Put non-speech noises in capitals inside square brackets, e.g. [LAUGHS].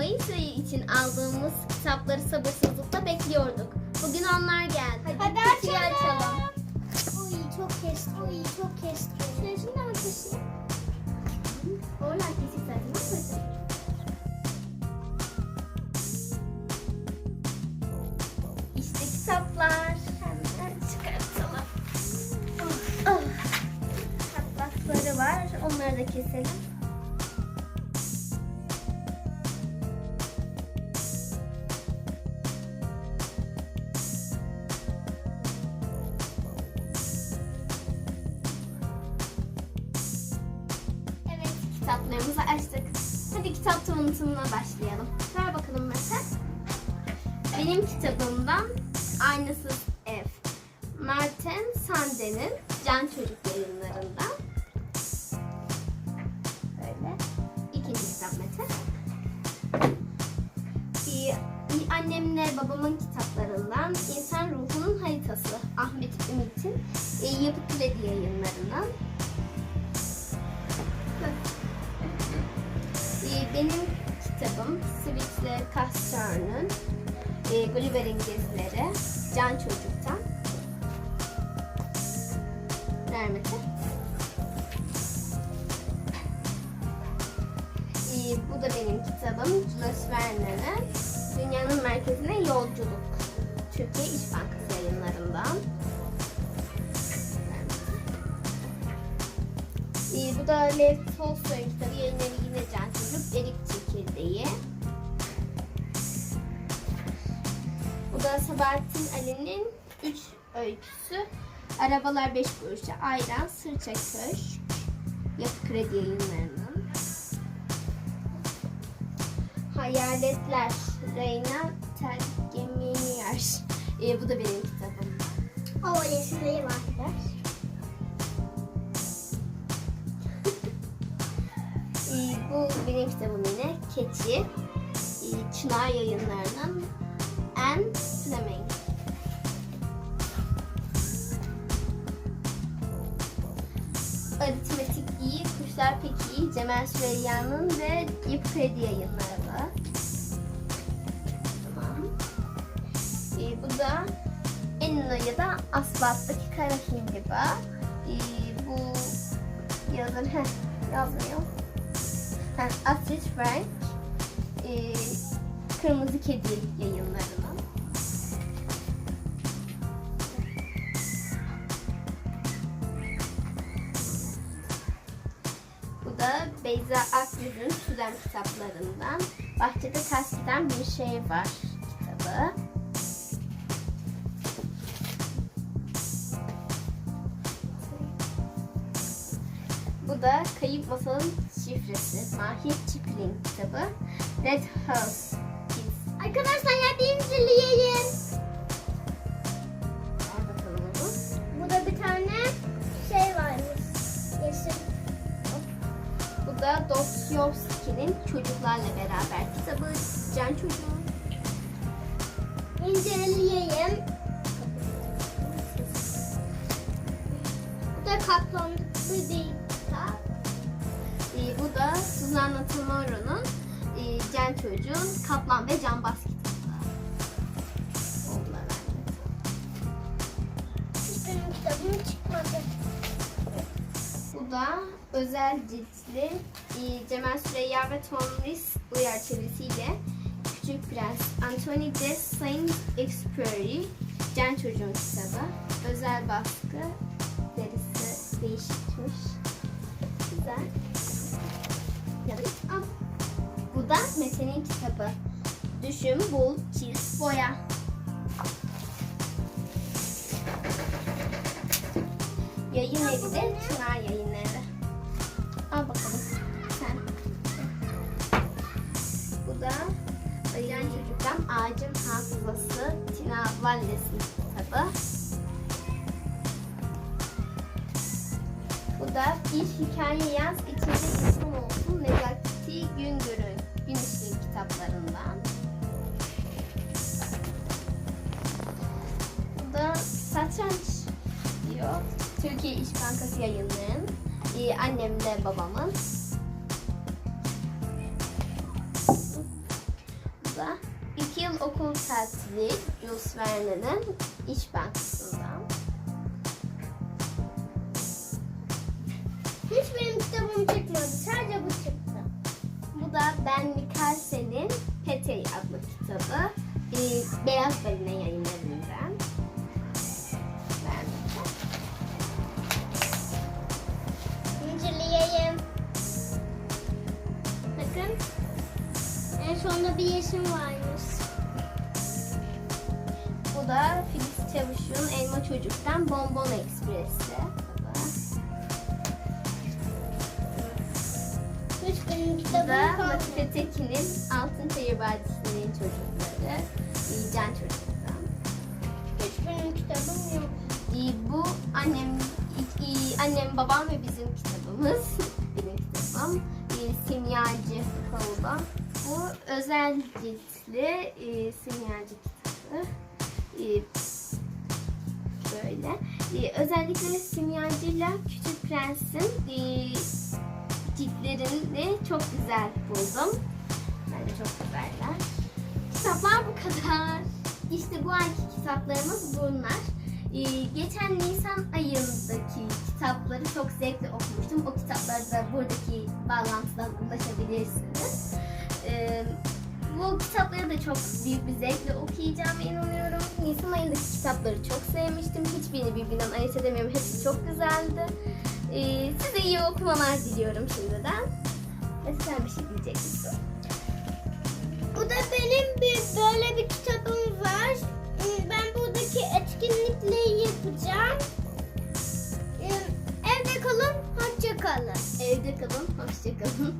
için aldığımız kitapları sabırsızlıkla bekliyorduk. Bugün onlar geldi. Hadi kutuyu açalım. Uy çok kesti. Uy çok kesti. Şöyle şunu da keseyim. Oralar kesik zaten. İşte kitaplar. Hemen çıkartalım. Oh, oh. Kapakları var. Onları da keselim. Kitaplarımızı açtık. Hadi kitap tanıtımına başlayalım. Ver bakalım Mete. Benim kitabımdan Aynasız Ev. Martin Sande'nin Can Çocuk yayınlarından. Böyle. İkinci kitap Mete. Annemle babamın kitaplarından İnsan Ruhunun Haritası Ahmet Ümit'in e, Yapı Kredi yayınlarından. Benim kitabım Sweet'le Caster'ın e, Gulliver'in Gezileri Can Çocuk'tan. Vermedi. Ee, bu da benim kitabım Jules Verne'nin Dünyanın Merkezine Yolculuk. Türkiye İş Bankası yayınlarından. Bu da Lev Tolstoy'un kitabı yayınları yine Can Çocuk Erik Çekirdeği. Bu da Sabahattin Ali'nin 3 öyküsü. Arabalar 5 kuruşa, Ayran, Sırça Köşk, Yapı Kredi yayınlarının. Hayaletler, Reyna Tergeminiyer. Ee, bu da benim kitabım. O resimleri var. Bu benim kitabım yine Keçi. Ee, Çınar yayınlarının Anne Fleming. Aritmetik iyi, Kuşlar Pek iyi, Cemal Süreyya'nın ve Yapı Kredi yayınları. Tamam. Ee, bu da Enino ya da Asbat'taki Kara Hindiba. Ee, bu yazar, heh, yazmıyor. Ha, Astrid Frank, e, Kırmızı Kedi yayınlarının. Bu da Beyza Akgül'ün Süren kitaplarından. Bahçede ters bir şey var kitabı. Bu da Kayıp Masalın Şifresi. Mahir Çiplin kitabı. Red House Kids. Arkadaşlar yediğimizi yiyelim. Ver bakalım onu. Burada bir tane şey varmış. Yeşil. Bu da Dostoyevski'nin Çocuklarla Beraber kitabı. Can Çocuğu. İnceleyelim. Bu da katlandı değil. Da Suzanna Tamoro'nun e, Can Çocuğun Kaplan ve Cambaz kitabı. Onlar aynı. Hiç benim kitabım çıkmadı. Bu da özel ciltli e, Cemal Süreyya ve Tomris Uyar çevirisiyle Küçük Prens Anthony de Saint-Exupéry Can Çocuğun kitabı. Özel baskı derisi değişikmiş. Güzel. Al. Bu da Mete'nin kitabı. Düşün, bul, çiz, boya. Yayın evi de Çınar yayınları. Al bakalım sen. Bu da Ayıran Çocuk'tan Ağacın Hafızası Tina Valles'in kitabı. Bu da bir hikaye yaz içinde insan olsun Necati Güngör'ün Gün Işığı kitaplarından. Bu da satranç diyor. Türkiye İş Bankası yayınlarının e, annemle babamın. okul tatili Jules Verne'nin İş Bankası'ndan. Hiç benim kitabım çıkmadı. Sadece bu çıktı. Bu da Ben Mikkelsen'in Petey adlı kitabı. Ee, Beyaz Balina yayınlarından. Ben İnceleyeyim. Bakın En sonunda bir yeşim varmış. bu da Filiz Çavuş'un Elma Çocuk'tan Bonbon Ekspresi. Benim kitabım kalmadı. Latife Tekin'in Vadisi'nin çocukları. Ee, Can Çocuk'tan. Hiç benim kitabım yok. Ee, Bu annem, e, annem, babam ve bizim kitabımız. [LAUGHS] Benim kitabım. Ee, Simyacı Kolda. Bu özel ciltli e, simyacı kitabı. Ee, Böyle. Ee, Özellikle simyacıyla Küçük Prens'in e, ciltlerini çok güzel buldum. Bence çok güzeller. Kitaplar bu kadar. İşte bu ayki kitaplarımız bunlar. Ee, geçen Nisan ayındaki kitapları çok zevkle okumuştum. O kitapları da buradaki bağlantıdan ulaşabilirsiniz. Ee, bu kitapları da çok büyük bir zevkle okuyacağıma inanıyorum. Nisan ayındaki kitapları çok sevmiştim. Hiçbirini birbirinden ayırt edemiyorum. Hepsi çok güzeldi. Ee, size iyi okumalar diliyorum şimdiden. Ve sen bir şey diyecek misin? Bu da benim bir böyle bir kitabım var. Ee, Ben buradaki etkinlikleri yapacağım. Ee, Evde kalın, hoşça kalın. Evde kalın, hoşça kalın.